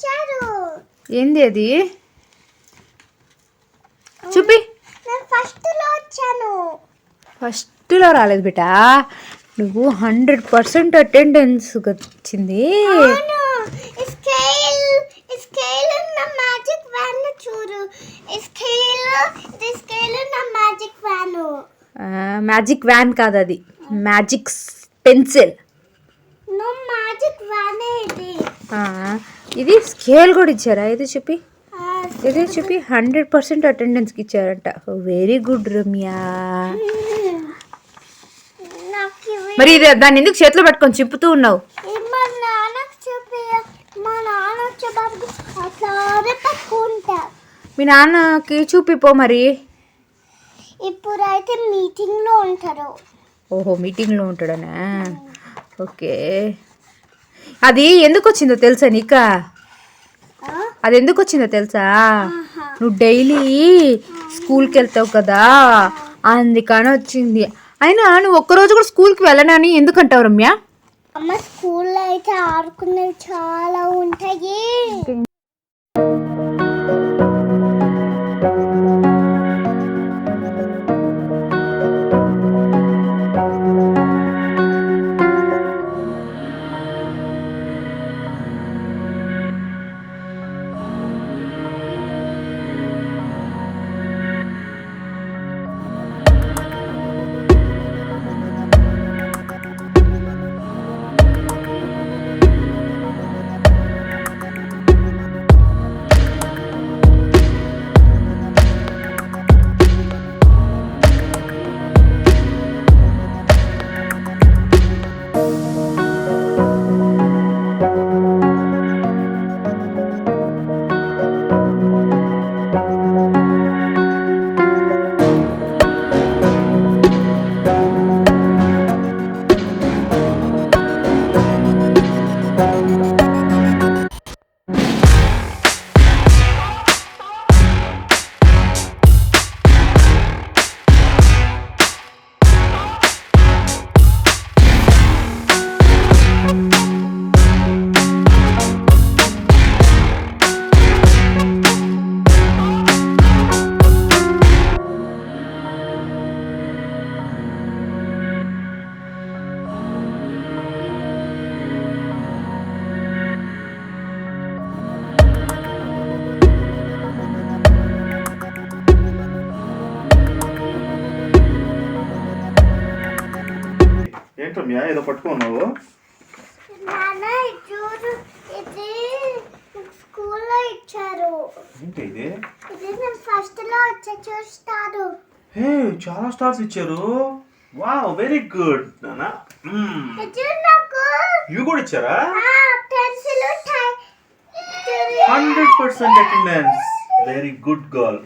ఇచ్చారు ఏంది అది? చూపి. నేను ఫస్ట్లో వచ్చాను. ఫస్ట్లో రాలేదు బిడ్డ. నువ్వు హండ్రెడ్ పర్సెంట్ అటెండెన్స్ వచ్చింది. స్కేల్ స్కేల్ నా మ్యాజిక్ వ్యాన్ చూడు స్కేల్ ఇది స్కేల్ నా మ్యాజిక్ వ్యాన్ మ్యాజిక్ వ్యాన్ కాదు అది. మ్యాజిక్ పెన్సిల్ ఇది. ఇది స్కేల్ కూడా ఇచ్చారా? ఇది చూపి ఇది చూపి హండ్రెడ్ పర్సెంట్ అటెండెన్స్కి ఇచ్చారంట. వెరీ గుడ్ రమ్యా మరి ఇది దాన్ని ఎందుకు చేతిలో పట్టుకొని చింపుతూ ఉన్నావు? మా నాన్నకు చూపిపో మరి. ఇప్పుడైతే మీటింగ్లో ఉంటారు. ఓహో మీటింగ్లో ఉంటాడనా? ఓకే. అది ఎందుకు వచ్చిందో తెలుసా నీకా? అది ఎందుకు వచ్చిందో తెలుసా. నువ్వు డైలీ స్కూల్కి వెళ్తావు కదా అందుకని వచ్చింది అయినా నువ్వు ఒక్కరోజు కూడా స్కూల్కి వెళ్ళనని ఎందుకంటావు రమ్య? అమ్మ స్కూల్లో అయితే ఆడుకునేవి చాలా ఉంటాయి. ఏంటి రమ్య ఏదో పట్టుకున్నావు? నాన్న ఇది చూడు ఇది స్కూల్లో ఇచ్చారు. ఏంటి ఇది? ఇది నేను ఫస్ట్లో వచ్చా చూస్తాను హే చాలా స్టార్స్ ఇచ్చారు. వావ్ వెరీ గుడ్ నానా ఇది నాకు ఇవి కూడా ఇచ్చారా? Pencil hundred percent attendance very good girl